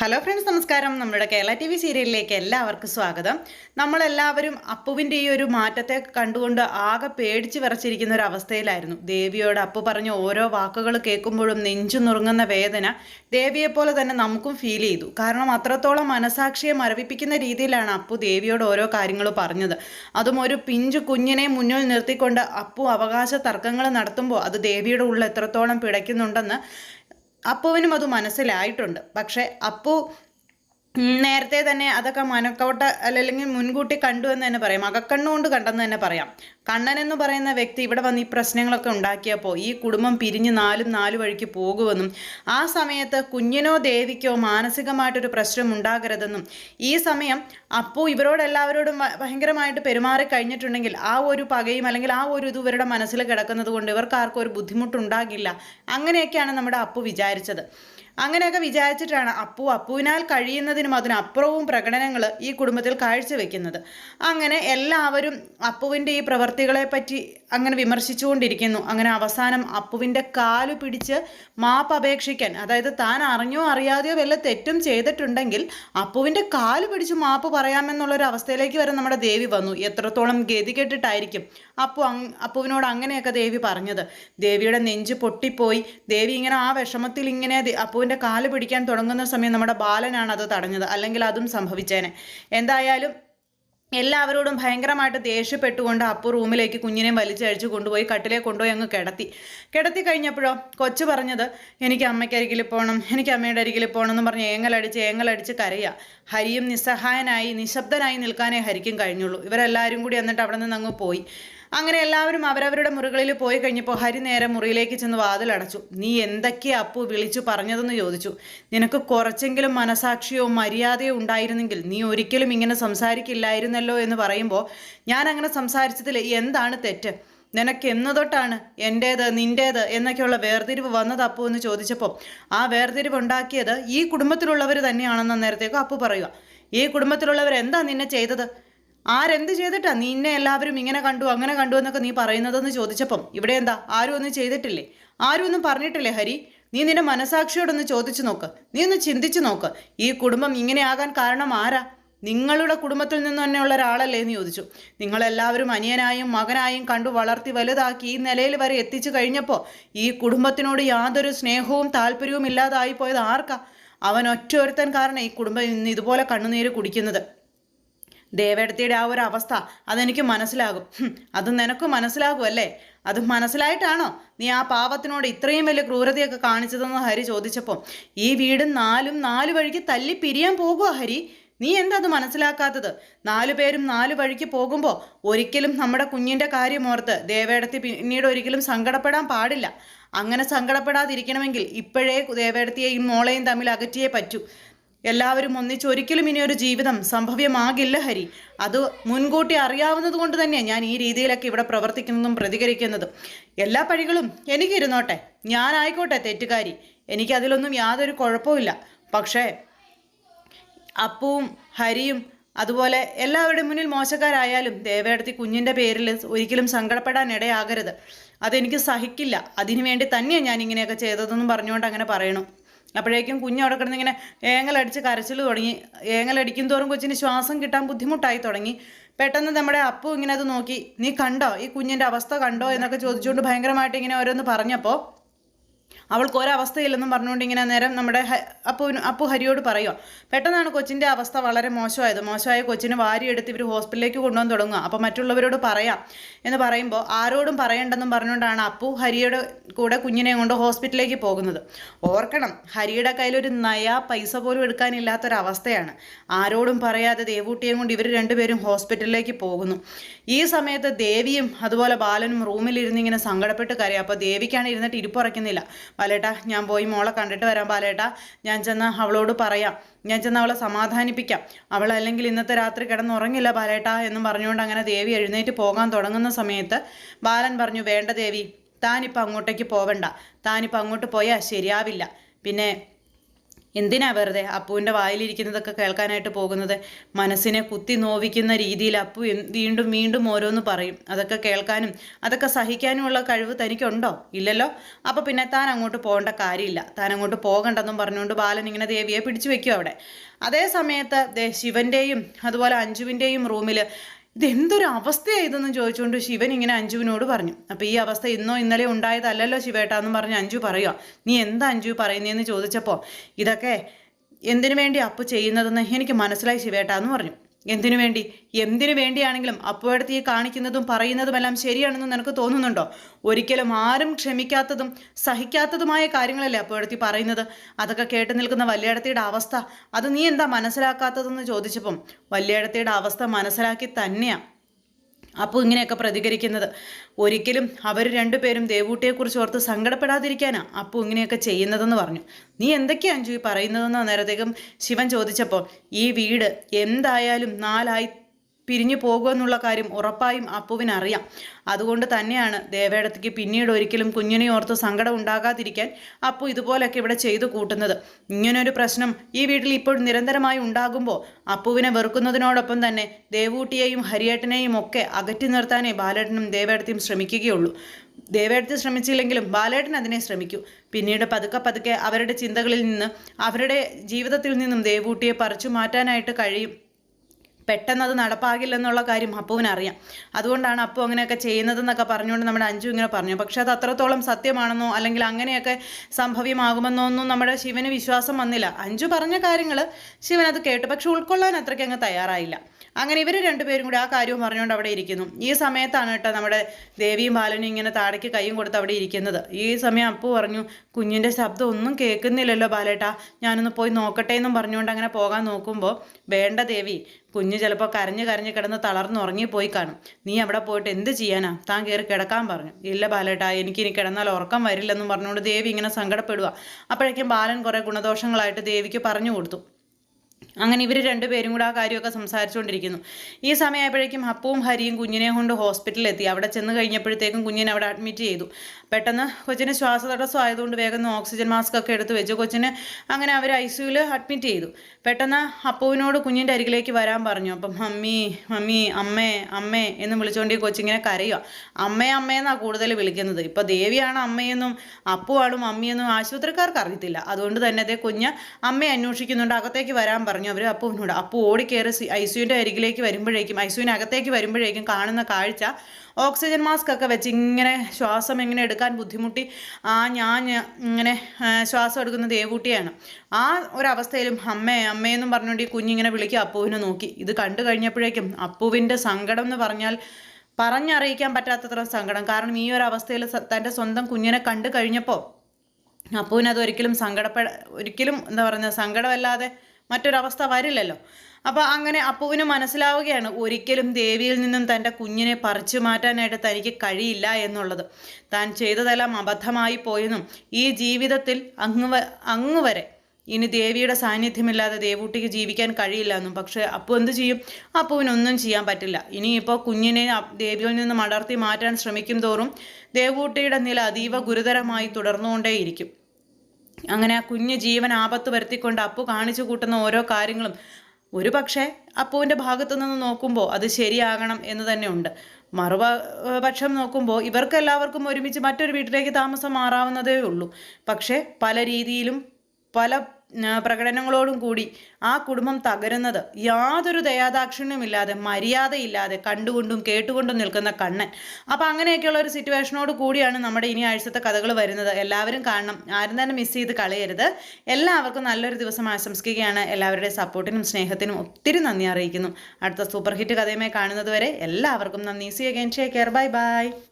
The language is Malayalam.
ഹലോ ഫ്രണ്ട്സ് നമസ്കാരം. നമ്മുടെ കേരള ടി വി സീരിയലിലേക്ക് എല്ലാവർക്കും സ്വാഗതം. നമ്മളെല്ലാവരും അപ്പുവിന്റെ ഈ ഒരു മാറ്റത്തെ കണ്ടുകൊണ്ട് ആകെ പേടിച്ച് വിറച്ചിരിക്കുന്ന ഒരു അവസ്ഥയിലായിരുന്നു. ദേവിയോട് അപ്പു പറഞ്ഞ ഓരോ വാക്കുകൾ കേൾക്കുമ്പോഴും നെഞ്ചു നുറുങ്ങുന്ന വേദന ദേവിയെപ്പോലെ തന്നെ നമുക്കും ഫീൽ ചെയ്തു. കാരണം അത്രത്തോളം മനസാക്ഷിയെ മരവിപ്പിക്കുന്ന രീതിയിലാണ് അപ്പു ദേവിയോട് ഓരോ കാര്യങ്ങൾ പറഞ്ഞത്. അതും ഒരു പിഞ്ചു കുഞ്ഞിനെ മുന്നിൽ നിർത്തിക്കൊണ്ട് അപ്പു അവകാശ തർക്കങ്ങൾ നടത്തുമ്പോൾ അത് ദേവിയുടെ ഉള്ളിൽ എത്രത്തോളം പിടയ്ക്കുന്നുണ്ടെന്ന് അപ്പുവിനും അത് മനസ്സിലായിട്ടുണ്ട്. പക്ഷേ അപ്പു നേരത്തെ തന്നെ അതൊക്കെ മനക്കോട്ട അല്ലെങ്കിൽ മുൻകൂട്ടി കണ്ടു എന്ന് തന്നെ പറയാം. അകക്കണ്ണുകൊണ്ട് കണ്ടെന്ന് തന്നെ പറയാം. കണ്ണൻ എന്ന് പറയുന്ന വ്യക്തി ഇവിടെ വന്ന് ഈ പ്രശ്നങ്ങളൊക്കെ ഉണ്ടാക്കിയപ്പോൾ ഈ കുടുംബം പിരിഞ്ഞ് നാലും നാല് വഴിക്ക് പോകുമെന്നും ആ സമയത്ത് കുഞ്ഞിനോ ദേവിക്കോ മാനസികമായിട്ടൊരു പ്രശ്നം ഉണ്ടാകരുതെന്നും ഈ സമയം അപ്പു ഇവരോടെല്ലാവരോടും ഭയങ്കരമായിട്ട് പെരുമാറി കഴിഞ്ഞിട്ടുണ്ടെങ്കിൽ ആ ഒരു പകയും അല്ലെങ്കിൽ ആ ഒരു ഇത് ഇവരുടെ മനസ്സിൽ കിടക്കുന്നത് കൊണ്ട് ഇവർക്ക് ആർക്കും ഒരു ബുദ്ധിമുട്ടുണ്ടാകില്ല. അങ്ങനെയൊക്കെയാണ് നമ്മുടെ അപ്പു വിചാരിച്ചത്. അങ്ങനെയൊക്കെ വിചാരിച്ചിട്ടാണ് അപ്പു അപ്പുവിനാൽ കഴിയുന്നതിനും അതിനപ്പുറവും പ്രകടനങ്ങൾ ഈ കുടുംബത്തിൽ കാഴ്ചവെക്കുന്നത്. അങ്ങനെ എല്ലാവരും അപ്പുവിന്റെ ഈ പ്രവർത്തികളെ പറ്റി അങ്ങനെ വിമർശിച്ചുകൊണ്ടിരിക്കുന്നു. അങ്ങനെ അവസാനം അപ്പുവിന്റെ കാലു പിടിച്ച് മാപ്പ് അപേക്ഷിക്കാൻ അതായത് താൻ അറിഞ്ഞോ അറിയാതെയോ വല്ല തെറ്റും ചെയ്തിട്ടുണ്ടെങ്കിൽ അപ്പുവിന്റെ കാൽ പിടിച്ച് മാപ്പ് പറയാമെന്നുള്ളൊരു അവസ്ഥയിലേക്ക് വരെ നമ്മുടെ ദേവി വന്നു. എത്രത്തോളം ഗതികെട്ടിട്ടായിരിക്കും അപ്പു അപ്പുവിനോട് അങ്ങനെയൊക്കെ ദേവി പറഞ്ഞത്. ദേവിയുടെ നെഞ്ച് പൊട്ടിപ്പോയി. ദേവി ഇങ്ങനെ ആ വിഷമത്തിൽ ഇങ്ങനെ ദേ- അപ്പുവിന്റെ കാൽ പിടിക്കാൻ തുടങ്ങുന്ന സമയം നമ്മുടെ ബാലനാണ് അത് തടഞ്ഞത് അല്ലെങ്കിൽ അതും സംഭവിച്ചേനെ. എന്തായാലും എല്ലാവരോടും ഭയങ്കരമായിട്ട് ദേഷ്യപ്പെട്ടുകൊണ്ട് അപ്പു റൂമിലേക്ക് കുഞ്ഞിനെ വലിച്ചഴിച്ച് കൊണ്ടുപോയി കട്ടിലേ കൊണ്ടുപോയി അങ്ങ് കിടത്തി. കിടത്തി കഴിഞ്ഞപ്പോഴോ കൊച്ചു പറഞ്ഞത് എനിക്ക് അമ്മയ്ക്ക് അരികിൽ പോകണം എനിക്ക് അമ്മയുടെ അരികിൽ പോകണം എന്ന് പറഞ്ഞ് ഏങ്ങലടിച്ച് ഏങ്ങലടിച്ച് കരയുക ഹരിയും നിസ്സഹായനായി നിശബ്ദനായി നിൽക്കാനേ ഹരിക്കും കഴിഞ്ഞുള്ളൂ. ഇവരെല്ലാവരും കൂടി എന്നിട്ട് അവിടെ നിന്ന് അങ്ങ് പോയി. അങ്ങനെ എല്ലാവരും അവരവരുടെ മുറികളിൽ പോയി കഴിഞ്ഞപ്പോൾ ഹരി നേരെ മുറിയിലേക്ക് ചെന്ന് വാതിലടച്ചു. നീ എന്തൊക്കെയാ അപ്പു വിളിച്ചു പറഞ്ഞതെന്ന് ചോദിച്ചു. നിനക്ക് കുറച്ചെങ്കിലും മനസാക്ഷിയോ മര്യാദയോ ഉണ്ടായിരുന്നെങ്കിൽ നീ ഒരിക്കലും ഇങ്ങനെ സംസാരിക്കില്ലായിരുന്നല്ലോ എന്ന് പറയുമ്പോൾ ഞാൻ അങ്ങനെ സംസാരിച്ചതിൽ എന്താണ് തെറ്റ്? നിനക്ക് എന്ന് തൊട്ടാണ് എന്റേത് നിന്റേത് എന്നൊക്കെയുള്ള വേർതിരിവ് വന്നത് അപ്പു എന്ന് ചോദിച്ചപ്പോൾ ആ വേർതിരിവ് ഉണ്ടാക്കിയത് ഈ കുടുംബത്തിലുള്ളവർ തന്നെയാണെന്ന് നേരത്തേക്ക് അപ്പു പറയുക. ഈ കുടുംബത്തിലുള്ളവർ എന്താ നിന്നെ ചെയ്തത്? ആരെന്ത് ചെയ്തിട്ടാ നിന്നെ എല്ലാവരും ഇങ്ങനെ കണ്ടു അങ്ങനെ കണ്ടു എന്നൊക്കെ നീ പറയുന്നതെന്ന് ചോദിച്ചപ്പം ഇവിടെ എന്താ ആരും ഒന്നും ചെയ്തിട്ടില്ലേ? ആരും ഒന്നും പറഞ്ഞിട്ടില്ലേ ഹരി? നീ നിന്റെ മനസാക്ഷിയോടൊന്ന് ചോദിച്ചു നോക്ക് നീ ഒന്ന് ചിന്തിച്ചു നോക്ക് ഈ കുടുംബം ഇങ്ങനെയാകാൻ കാരണം ആരാ? നിങ്ങളുടെ കുടുംബത്തിൽ നിന്ന് തന്നെയുള്ള ഒരാളല്ലേ എന്ന് ചോദിച്ചു. നിങ്ങളെല്ലാവരും അനിയനായും മകനായും കണ്ടു വളർത്തി വലുതാക്കി ഈ നിലയിൽ വരെ എത്തിച്ചു കഴിഞ്ഞപ്പോൾ ഈ കുടുംബത്തിനോട് യാതൊരു സ്നേഹവും താല്പര്യവും ഇല്ലാതായി പോയത് ആർക്കാ? അവൻ ഒറ്റ ഒരുത്തൻ കാരണം ഈ കുടുംബം ഇന്ന് ഇതുപോലെ കണ്ണുനീര് കുടിക്കുന്നത്. ദേവേടത്തിയുടെ ആ ഒരു അവസ്ഥ അതെനിക്ക് മനസ്സിലാകും. അത് നിനക്ക് മനസ്സിലാകും അല്ലേ അത് മനസ്സിലായിട്ടാണോ നീ ആ പാവത്തിനോട് ഇത്രയും വലിയ ക്രൂരതയൊക്കെ കാണിച്ചതെന്ന് ഹരി ചോദിച്ചപ്പോൾ? ഈ വീട് നാലും നാല് വഴിക്ക് തല്ലി പിരിയാൻ പോകുക ഹരി? നീ എന്താ അത് മനസ്സിലാക്കാത്തത്? നാലു പേരും നാലു വഴിക്ക് പോകുമ്പോൾ ഒരിക്കലും നമ്മുടെ കുഞ്ഞിന്റെ കാര്യം ഓർത്ത് ദേവേടത്തി പിന്നീട് ഒരിക്കലും സങ്കടപ്പെടാൻ പാടില്ല. അങ്ങനെ സങ്കടപ്പെടാതിരിക്കണമെങ്കിൽ ഇപ്പോഴേ ദേവേടത്തിയെയും മോളെയും തമ്മിൽ അകറ്റിയേ പറ്റൂ. എല്ലാവരും ഒന്നിച്ച് ഒരിക്കലും ഇനി ഒരു ജീവിതം സംഭവ്യമാകില്ല ഹരി. അത് മുൻകൂട്ടി അറിയാവുന്നത് കൊണ്ട് തന്നെയാണ് ഞാൻ ഈ രീതിയിലൊക്കെ ഇവിടെ പ്രവർത്തിക്കുന്നതും പ്രതികരിക്കുന്നതും. എല്ലാ പഴികളും എനിക്കിരുന്നോട്ടെ. ഞാനായിക്കോട്ടെ തെറ്റുകാരി. എനിക്കതിലൊന്നും യാതൊരു കുഴപ്പമില്ല പക്ഷേ അപ്പുവും ഹരിയും അതുപോലെ എല്ലാവരുടെ മുന്നിൽ മോശക്കാരായാലും ദേവേടത്തി കുഞ്ഞിന്റെ പേരിൽ ഒരിക്കലും സങ്കടപ്പെടാൻ ഇടയാകരുത് അതെനിക്ക് സഹിക്കില്ല. അതിനു വേണ്ടി തന്നെയാണ് ഞാൻ ഇങ്ങനെയൊക്കെ ചെയ്തതെന്നും പറഞ്ഞുകൊണ്ട് അങ്ങനെ പറയണു. അപ്പോഴേക്കും കുഞ്ഞ് അവിടെ കിടന്ന് ഇങ്ങനെ ഏങ്ങലടിച്ച് കരച്ചിൽ തുടങ്ങി. ഏങ്ങലടിക്കും തോറും കൊച്ചിന് ശ്വാസം കിട്ടാൻ ബുദ്ധിമുട്ടായി തുടങ്ങി. പെട്ടെന്ന് നമ്മുടെ അപ്പു ഇങ്ങനെ അത് നോക്കി. നീ കണ്ടോ? ഈ കുഞ്ഞിന്റെ അവസ്ഥ കണ്ടോ? എന്നൊക്കെ ചോദിച്ചുകൊണ്ട് ഭയങ്കരമായിട്ട് ഇങ്ങനെ ഓരോന്ന് പറഞ്ഞപ്പോൾ അവൾക്ക് ഒരവസ്ഥയില്ലെന്നും പറഞ്ഞുകൊണ്ട് ഇങ്ങനെ നേരം നമ്മുടെ അപ്പുവിന് അപ്പു ഹരിയോട് പറയുക പെട്ടെന്നാണ് കൊച്ചിന്റെ അവസ്ഥ വളരെ മോശമായത്. മോശമായ കൊച്ചിനെ വാരിയെടുത്ത് ഇവർ ഹോസ്പിറ്റലിലേക്ക് കൊണ്ടുവന്ന് തുടങ്ങുക അപ്പോൾ മറ്റുള്ളവരോട് പറയാം. എന്ന് പറയുമ്പോൾ ആരോടും പറയണ്ടെന്നും പറഞ്ഞുകൊണ്ടാണ് അപ്പു ഹരിയുടെ കൂടെ കുഞ്ഞിനെ കൊണ്ട് ഹോസ്പിറ്റലിലേക്ക് പോകുന്നത്. ഓർക്കണം ഹരിയുടെ കയ്യിൽ ഒരു നയാ പൈസ പോലും എടുക്കാനില്ലാത്തൊരവസ്ഥയാണ്. ആരോടും പറയാതെ ദേവൂട്ടിയെയും കൊണ്ട് ഇവർ രണ്ടുപേരും ഹോസ്പിറ്റലിലേക്ക് പോകുന്നു. ഈ സമയത്ത് ദേവിയും അതുപോലെ ബാലനും റൂമിലിരുന്ന് ഇങ്ങനെ സങ്കടപ്പെട്ട് കരയാം. അപ്പോൾ ദേവിക്കാണ് ഇരുന്നിട്ട് ഇരിപ്പുറയ്ക്കുന്നില്ല. ബാലേട്ടാ ഞാൻ പോയി മോളെ കണ്ടിട്ട് വരാം ബാലേട്ടാ. ഞാൻ ചെന്ന് അവളോട് പറയാം. ഞാൻ ചെന്ന് അവളെ സമാധാനിപ്പിക്കാം. അവൾ അല്ലെങ്കിൽ ഇന്നത്തെ രാത്രി കിടന്നുറങ്ങില്ല ബാലേട്ട എന്നും പറഞ്ഞുകൊണ്ട് അങ്ങനെ ദേവി എഴുന്നേറ്റ് പോകാൻ തുടങ്ങുന്ന സമയത്ത് ബാലൻ പറഞ്ഞു വേണ്ട ദേവി താനിപ്പോൾ അങ്ങോട്ടേക്ക് പോവണ്ട. താനിപ്പോൾ അങ്ങോട്ട് പോയാൽ ശരിയാവില്ല. പിന്നെ എന്തിനാ വെറുതെ അപ്പുവിന്റെ വായിലിരിക്കുന്നതൊക്കെ കേൾക്കാനായിട്ട് പോകുന്നത്? മനസ്സിനെ കുത്തി നോവിക്കുന്ന രീതിയിൽ അപ്പു വീണ്ടും വീണ്ടും ഓരോന്ന് പറയും. അതൊക്കെ കേൾക്കാനും അതൊക്കെ സഹിക്കാനുമുള്ള കഴിവ് തനിക്കുണ്ടോ? ഇല്ലല്ലോ. അപ്പോൾ പിന്നെ താൻ അങ്ങോട്ട് പോകേണ്ട കാര്യമില്ല. താൻ അങ്ങോട്ട് പോകണ്ടെന്നും പറഞ്ഞുകൊണ്ട് ബാലൻ ഇങ്ങനെ ദേവിയെ പിടിച്ചു വെക്കും അവിടെ. അതേ സമയത്ത് ശിവന്റെയും അതുപോലെ അഞ്ജുവിന്റെയും റൂമിൽ ഇതെന്തൊരു അവസ്ഥയാണ് ഇതെന്ന് ചോദിച്ചുകൊണ്ട് ശിവൻ ഇങ്ങനെ അഞ്ജുവിനോട് പറഞ്ഞു. അപ്പോൾ ഈ അവസ്ഥ ഇന്നോ ഇന്നലെ ഉണ്ടായതല്ലല്ലോ ശിവേട്ടാന്ന് പറഞ്ഞ് അഞ്ജു പറയുക നീ എന്താ അഞ്ജു പറയുന്നതെന്ന് ചോദിച്ചപ്പോൾ ഇതൊക്കെ എന്തിനു വേണ്ടി അപ്പു ചെയ്യുന്നതെന്ന് എനിക്ക് മനസ്സിലായി ശിവേട്ടാ എന്ന് പറഞ്ഞു. എന്തിനു വേണ്ടി? എന്തിനു വേണ്ടിയാണെങ്കിലും അപ്പോഴത്തെ ഈ കാണിക്കുന്നതും പറയുന്നതുമെല്ലാം ശരിയാണെന്ന് നിനക്ക് തോന്നുന്നുണ്ടോ? ഒരിക്കലും ആരും ക്ഷമിക്കാത്തതും സഹിക്കാത്തതുമായ കാര്യങ്ങളല്ലേ അപ്പോഴത്തെ പറയുന്നത്? അതൊക്കെ കേട്ട് നിൽക്കുന്ന വല്യേടത്തിയുടെ അവസ്ഥ. അത് നീ എന്താ മനസ്സിലാക്കാത്തതെന്ന് ചോദിച്ചപ്പം വല്യേടത്തിയുടെ അവസ്ഥ മനസ്സിലാക്കി തന്നെയാണ് അപ്പോൾ ഇങ്ങനെയൊക്കെ പ്രതികരിക്കുന്നത്. ഒരിക്കലും അവർ രണ്ടുപേരും ദേവൂട്ടിയെക്കുറിച്ച് ഓർത്ത് സങ്കടപ്പെടാതിരിക്കാനാ അപ്പോൾ ഇങ്ങനെയൊക്കെ ചെയ്യുന്നതെന്ന് പറഞ്ഞു. നീ എന്തൊക്കെയാ അഞ്ജു ഈ പറയുന്നതെന്ന് നേരത്തേക്കും ശിവൻ ചോദിച്ചപ്പോൾ ഈ വീട് എന്തായാലും നാലായി പിരിഞ്ഞു പോകുമെന്നുള്ള കാര്യം ഉറപ്പായും അപ്പുവിനറിയാം. അതുകൊണ്ട് തന്നെയാണ് ദേവേടത്തേക്ക് പിന്നീട് ഒരിക്കലും കുഞ്ഞിനെ ഓർത്ത് സങ്കടം ഉണ്ടാകാതിരിക്കാൻ അപ്പു ഇതുപോലൊക്കെ ഇവിടെ ചെയ്തു കൂട്ടുന്നത്. ഇങ്ങനൊരു പ്രശ്നം ഈ വീട്ടിൽ ഇപ്പോൾ നിരന്തരമായി ഉണ്ടാകുമ്പോൾ അപ്പുവിനെ വെറുക്കുന്നതിനോടൊപ്പം തന്നെ ദേവൂട്ടിയെയും ഹരിയേട്ടനെയും ഒക്കെ അകറ്റി നിർത്താനേ ബാലേട്ടനും ദേവേടത്തെയും ശ്രമിക്കുകയുള്ളൂ. ദേവേടത്തി ശ്രമിച്ചില്ലെങ്കിലും ബാലേട്ടൻ അതിനെ ശ്രമിക്കൂ. പിന്നീട് പതുക്കെ പതുക്കെ അവരുടെ ചിന്തകളിൽ നിന്ന് അവരുടെ ജീവിതത്തിൽ നിന്നും ദേവൂട്ടിയെ പറിച്ചു മാറ്റാനായിട്ട് കഴിയും. പെട്ടെന്ന് അത് നടപ്പാകില്ലെന്നുള്ള കാര്യം അപ്പുവിനറിയാം. അതുകൊണ്ടാണ് അപ്പു അങ്ങനെയൊക്കെ ചെയ്യുന്നതെന്നൊക്കെ പറഞ്ഞുകൊണ്ട് നമ്മുടെ അഞ്ചു ഇങ്ങനെ പറഞ്ഞു. പക്ഷേ അത് അത്രത്തോളം സത്യമാണെന്നോ അല്ലെങ്കിൽ അങ്ങനെയൊക്കെ സംഭവ്യമാകുമെന്നോ ഒന്നും നമ്മുടെ ശിവന് വിശ്വാസം വന്നില്ല. അഞ്ചു പറഞ്ഞ കാര്യങ്ങൾ ശിവൻ അത് കേട്ടു. പക്ഷെ ഉൾക്കൊള്ളാൻ അത്രയ്ക്ക് അങ്ങ് തയ്യാറായില്ല. അങ്ങനെ ഇവർ രണ്ടുപേരും കൂടി ആ കാര്യവും പറഞ്ഞുകൊണ്ട് അവിടെ ഇരിക്കുന്നു. ഈ സമയത്താണ് കേട്ടോ നമ്മുടെ ദേവിയും ബാലനും ഇങ്ങനെ താടയ്ക്ക് കൈയും കൊടുത്ത് അവിടെ ഇരിക്കുന്നത്. ഈ സമയം അപ്പു പറഞ്ഞു കുഞ്ഞിന്റെ ശബ്ദം ഒന്നും കേൾക്കുന്നില്ലല്ലോ ബാലേട്ടാ. ഞാനൊന്ന് പോയി നോക്കട്ടെ എന്നും പറഞ്ഞുകൊണ്ട് അങ്ങനെ പോകാൻ നോക്കുമ്പോൾ വേണ്ട ദേവി കുഞ്ഞ് ചിലപ്പോൾ കരഞ്ഞ് കരഞ്ഞ് കിടന്ന് തളർന്ന് ഉറങ്ങിപ്പോയി കാണും. നീ അവിടെ പോയിട്ട് എന്ത് ചെയ്യാനാ? താൻ കയറി കിടക്കാൻ പറഞ്ഞു. ഇല്ല ബാലേട്ടാ എനിക്കിനി കിടന്നാൽ ഉറക്കം വരില്ലെന്നും പറഞ്ഞുകൊണ്ട് ദേവി ഇങ്ങനെ സങ്കടപ്പെടുക അപ്പോഴേക്കും ബാലൻ കുറേ ഗുണദോഷങ്ങളായിട്ട് ദേവിക്ക് പറഞ്ഞു കൊടുത്തു. അങ്ങനെ ഇവർ രണ്ടുപേരും കൂടെ ആ കാര്യമൊക്കെ സംസാരിച്ചുകൊണ്ടിരിക്കുന്നു. ഈ സമയമായപ്പോഴേക്കും അപ്പവും ഹരിയും കുഞ്ഞിനെ കൊണ്ട് ഹോസ്പിറ്റലിൽ എത്തി. അവിടെ ചെന്ന് കഴിഞ്ഞപ്പോഴത്തേക്കും കുഞ്ഞിനെ അവിടെ അഡ്മിറ്റ് ചെയ്തു. പെട്ടെന്ന് കൊച്ചിന് ശ്വാസതടസ്സം ആയതുകൊണ്ട് വേഗം ഓക്സിജൻ മാസ്ക് ഒക്കെ എടുത്ത് വെച്ചു കൊച്ചിന് അങ്ങനെ അവർ ഐ സിയുയിൽ അഡ്മിറ്റ് ചെയ്തു. പെട്ടെന്ന് അപ്പുവിനോട് കുഞ്ഞിന്റെ അരികിലേക്ക് വരാൻ പറഞ്ഞു. അപ്പം മമ്മി മമ്മി അമ്മേ അമ്മേ എന്ന് വിളിച്ചുകൊണ്ട് ഈ കൊച്ചിങ്ങനെ കരയുക അമ്മേ അമ്മയെന്നാണ് കൂടുതൽ വിളിക്കുന്നത്? ഇപ്പോൾ ദേവിയാണ് അമ്മയെന്നും അപ്പുവാണ് മമ്മിയെന്നും ആശുപത്രിക്കാർക്ക് അറിയത്തില്ല. അതുകൊണ്ട് തന്നെ അതേ കുഞ്ഞ് അമ്മയെ അന്വേഷിക്കുന്നുണ്ട്. അകത്തേക്ക് വരാൻ പറഞ്ഞു. അവർ അപ്പുവിനോട് അപ്പു ഓടിക്കയറി ഐ സിയുന്റെ അരികിലേക്ക് വരുമ്പോഴേക്കും ഐ സിയുവിനകത്തേക്ക് വരുമ്പോഴേക്കും കാണുന്ന കാഴ്ച ഓക്സിജൻ മാസ്ക് ഒക്കെ വെച്ച് ഇങ്ങനെ ശ്വാസം എങ്ങനെ എടുക്കാൻ ബുദ്ധിമുട്ടി ആ ഞാൻ ഇങ്ങനെ ശ്വാസം എടുക്കുന്ന ദേവൂട്ടിയാണ് ആ ഒരവസ്ഥയിലും അമ്മേ അമ്മയെന്നും പറഞ്ഞുകൊണ്ട് ഈ കുഞ്ഞിങ്ങനെ വിളിക്കുക അപ്പുവിനെ നോക്കി. ഇത് കണ്ടു കഴിഞ്ഞപ്പോഴേക്കും അപ്പുവിന്റെ സങ്കടം എന്ന് പറഞ്ഞാൽ പറഞ്ഞറിയിക്കാൻ പറ്റാത്തത്ര സങ്കടം. കാരണം ഈ ഒരു അവസ്ഥയിൽ തന്റെ സ്വന്തം കുഞ്ഞിനെ കണ്ടു കഴിഞ്ഞപ്പോൾ അപ്പുവിനത് ഒരിക്കലും സങ്കടപ്പെട ഒരിക്കലും എന്താ പറയുന്നത് സങ്കടമല്ലാതെ മറ്റൊരവസ്ഥ വരില്ലല്ലോ. അപ്പോൾ അങ്ങനെ അപ്പുവിന് മനസ്സിലാവുകയാണ് ഒരിക്കലും ദേവിയിൽ നിന്നും തന്റെ കുഞ്ഞിനെ പറിച്ചു മാറ്റാനായിട്ട് തനിക്ക് കഴിയില്ല എന്നുള്ളത്. താൻ ചെയ്തതെല്ലാം അബദ്ധമായി പോയെന്നും ഈ ജീവിതത്തിൽ അങ്ങ് അങ്ങ് വരെ. ഇനി ദേവിയുടെ സാന്നിധ്യമില്ലാതെ ദേവൂട്ടിക്ക് ജീവിക്കാൻ കഴിയില്ല എന്നും. പക്ഷേ അപ്പു എന്ത് ചെയ്യും? അപ്പുവിനൊന്നും ചെയ്യാൻ പറ്റില്ല. ഇനിയിപ്പോൾ കുഞ്ഞിനെ ദേവിയിൽ നിന്ന് അടർത്തി മാറ്റാൻ ശ്രമിക്കും തോറും ദേവൂട്ടിയുടെ നില അതീവ ഗുരുതരമായി തുടർന്നുകൊണ്ടേയിരിക്കും. അങ്ങനെ ആ കുഞ്ഞ് ജീവൻ ആപത്ത് വരുത്തിക്കൊണ്ട് അപ്പു കാണിച്ചു കൂട്ടുന്ന ഓരോ കാര്യങ്ങളും ഒരു പക്ഷേ അപ്പുവിന്റെ ഭാഗത്തു നിന്ന് നോക്കുമ്പോൾ അത് ശരിയാകണം എന്ന് തന്നെ ഉണ്ട്. മറുപക്ഷം നോക്കുമ്പോൾ ഇവർക്കെല്ലാവർക്കും ഒരുമിച്ച് മറ്റൊരു വീട്ടിലേക്ക് താമസം മാറാവുന്നതേ ഉള്ളൂ. പക്ഷേ പല രീതിയിലും പല പ്രകടനങ്ങളോടും കൂടി ആ കുടുംബം തകരുന്നത് യാതൊരു ദയാദാക്ഷിണ്യമില്ലാതെ മര്യാദയില്ലാതെ കണ്ടുകൊണ്ടും കേട്ടുകൊണ്ടും നിൽക്കുന്ന കണ്ണൻ. അപ്പം അങ്ങനെയൊക്കെയുള്ള ഒരു സിറ്റുവേഷനോട് കൂടിയാണ് നമ്മുടെ ഇനി ആഴ്ചത്തെ കഥകൾ വരുന്നത്. എല്ലാവരും കാണണം. ആരും തന്നെ മിസ് ചെയ്ത് കളയരുത്. എല്ലാവർക്കും നല്ലൊരു ദിവസം ആശംസിക്കുകയാണ്. എല്ലാവരുടെ സപ്പോർട്ടിനും സ്നേഹത്തിനും ഒത്തിരി നന്ദി അറിയിക്കുന്നു. അടുത്ത സൂപ്പർ ഹിറ്റ് കഥയുമായി കാണുന്നത് വരെ എല്ലാവർക്കും നന്ദി. സി അഗൈൻ ഷേ കെയർ ബൈ ബൈ